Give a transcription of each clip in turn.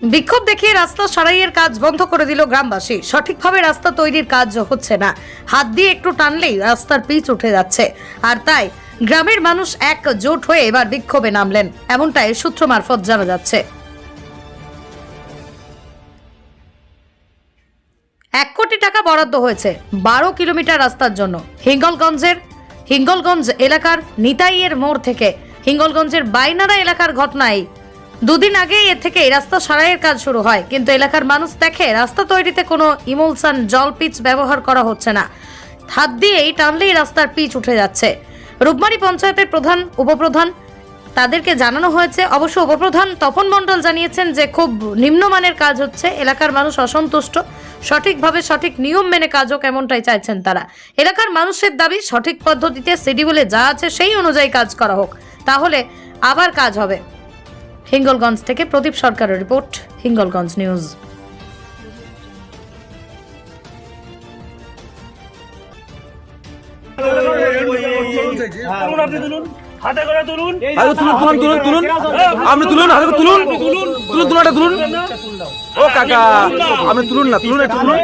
বিক্ষোভ দেখিয়ে রাস্তা সারাইয়ের কাজ বন্ধ করে দিল গ্রামবাসী। সঠিকভাবে রাস্তা তৈরির কাজ হচ্ছে না। হাত দিয়ে একটু টানলেই রাস্তার পিচ উঠে যাচ্ছে। আর তাই গ্রামের মানুষ এক জোট হয়ে এবার বিক্ষোভে নামলেন। এমনটাই সূত্র মারফত জানা যাচ্ছে। এক কোটি টাকা বরাদ্দ হয়েছে বারো কিলোমিটার রাস্তার জন্য। হিঙ্গলগঞ্জের হিঙ্গলগঞ্জ এলাকার নিতাইয়ের মোড় থেকে। হিঙ্গলগঞ্জের বাইনারা এলাকার ঘটনায় দুদিন আগে এর থেকে রাস্তা সারাইয়ের কাজ শুরু হয়, কিন্তু এলাকার মানুষ দেখে রাস্তা তৈরিতে কোনো ইমোলসান জল পিচ ব্যবহার করা হচ্ছে না। হাত দিয়েই টানলেই রাস্তার পিচ উঠে যাচ্ছে। রূপমারি পঞ্চায়েতের প্রধান, উপপ্রধান, তাদেরকে জানানো হয়েছে, অবশ্য উপপ্রধান তপন মণ্ডল জানিয়েছেন যে খুব নিম্নমানের কাজ হচ্ছে, এলাকার মানুষ অসন্তুষ্ট, সঠিকভাবে সঠিক নিয়ম মেনে কাজ হোক এমনটাই চাইছেন তারা। এলাকার মানুষের দাবি, সঠিক পদ্ধতিতে শিডিউলে যা আছে সেই অনুযায়ী কাজ করা হোক, তাহলে আবার কাজ হবে। হিঙ্গলগঞ্জ থেকে প্রদীপ সরকারের রিপোর্ট হিঙ্গলগঞ্জ নিউজ। তুলুন আপনি তুলুন হাতে করে তুলুন। তুলুন তুলুন তুলুন তুলুন আপনি তুলুন হাতে করে তুলুন তুলুন তুলুন এটা তুলুন। ও কাকা আপনি তুলুন না তুলুন একটু তুলুন।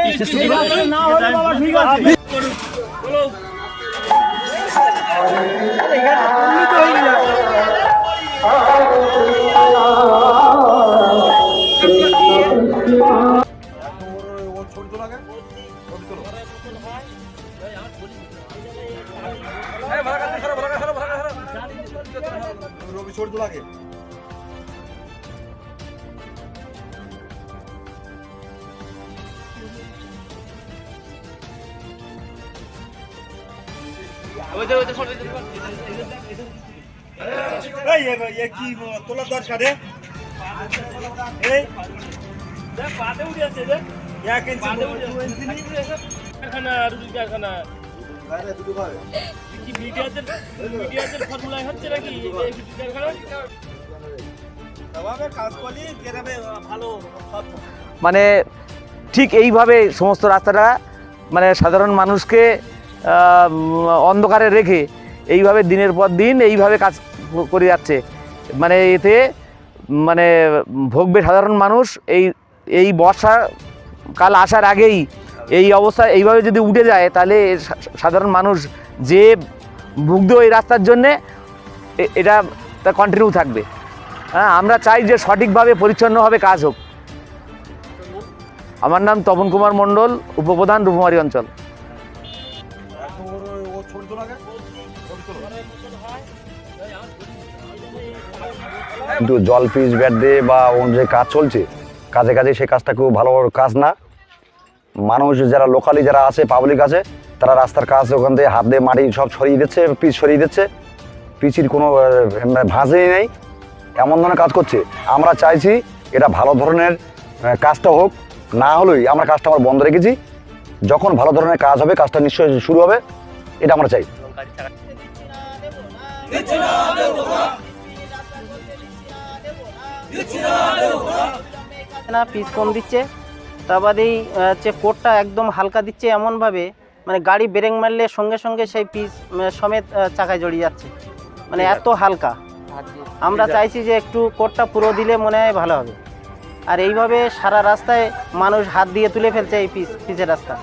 এই এ এ কি তোলা দরকার রে পাতে উঠে আছে মানে ঠিক এইভাবে সমস্ত রাস্তাটা মানে সাধারণ মানুষকে অন্ধকারে রেখে এইভাবে দিনের পর দিন এইভাবে কাজ করে যাচ্ছে। মানে এতে মানে ভোগবে সাধারণ মানুষ এই এই বর্ষা কাল আসার আগেই এই অবস্থা এইভাবে যদি উঠে যায়, তাহলে সাধারণ মানুষ যে ভুগবে ওই রাস্তার জন্যে এটা তা কন্টিনিউ থাকবে। হ্যাঁ আমরা চাই যে সঠিকভাবে, পরিচ্ছন্নভাবে কাজ হোক। আমার নাম তপন কুমার মণ্ডল, উপপ্রধান রূপমারি অঞ্চল। কিন্তু জল পিচ ব্যাট দিয়ে বা অন্য যে কাজ চলছে কাজে কাজে সেই কাজটা খুব ভালো কাজ না। মানুষ যারা লোকালি যারা আছে পাবলিক আছে তারা রাস্তার কাজ ওখান থেকে হাত দিয়ে মাটি সব ছড়িয়ে দিচ্ছে পিচ ছড়িয়ে দিচ্ছে। পিচির কোনো আহ, ভাঁজেই নেই। এমন ধরনের কাজ করছে। আমরা চাইছি এটা ভালো ধরনের কাজটা হোক। না হলেই আমরা কাজটা আমার বন্ধ রেখেছি। যখন ভালো ধরনের কাজ হবে কাজটা নিশ্চয়ই শুরু হবে। এটা আমরা চাই। না। পিস কম দিচ্ছে। তার বাদেই হচ্ছে কোটটা একদম হালকা দিচ্ছে এমনভাবে মানে গাড়ি ব্রেক মারলে সঙ্গে সঙ্গে সেই পিস সমেত চাকায় জড়িয়ে যাচ্ছে। মানে এত হালকা। আমরা চাইছি যে একটু কোটটা পুরো দিলে মনে হয় ভালো হবে। আর এইভাবে সারা রাস্তায় মানুষ হাত দিয়ে তুলে ফেলছে এই পিস পিচের রাস্তা।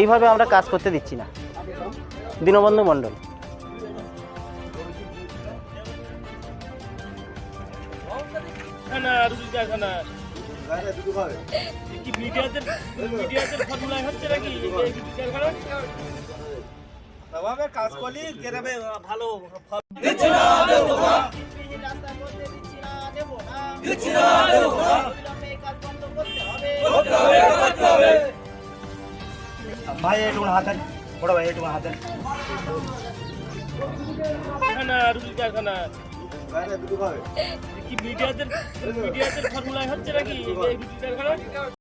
এইভাবে আমরা কাজ করতে দিচ্ছি না। দীনবন্ধু মণ্ডল। কারখানা কি মিডিয়াতে মিডিয়াতে ফর্মুলা হচ্ছে নাকি? তবে কাজ করলি গ্রামে ভালো ভাই একটু হাতে বড় ভাই একটু হাতে কারখানা রুটি কারখানা কি মিডিয়াদের মিডিয়াদের ফর্মুলা হচ্ছে নাকি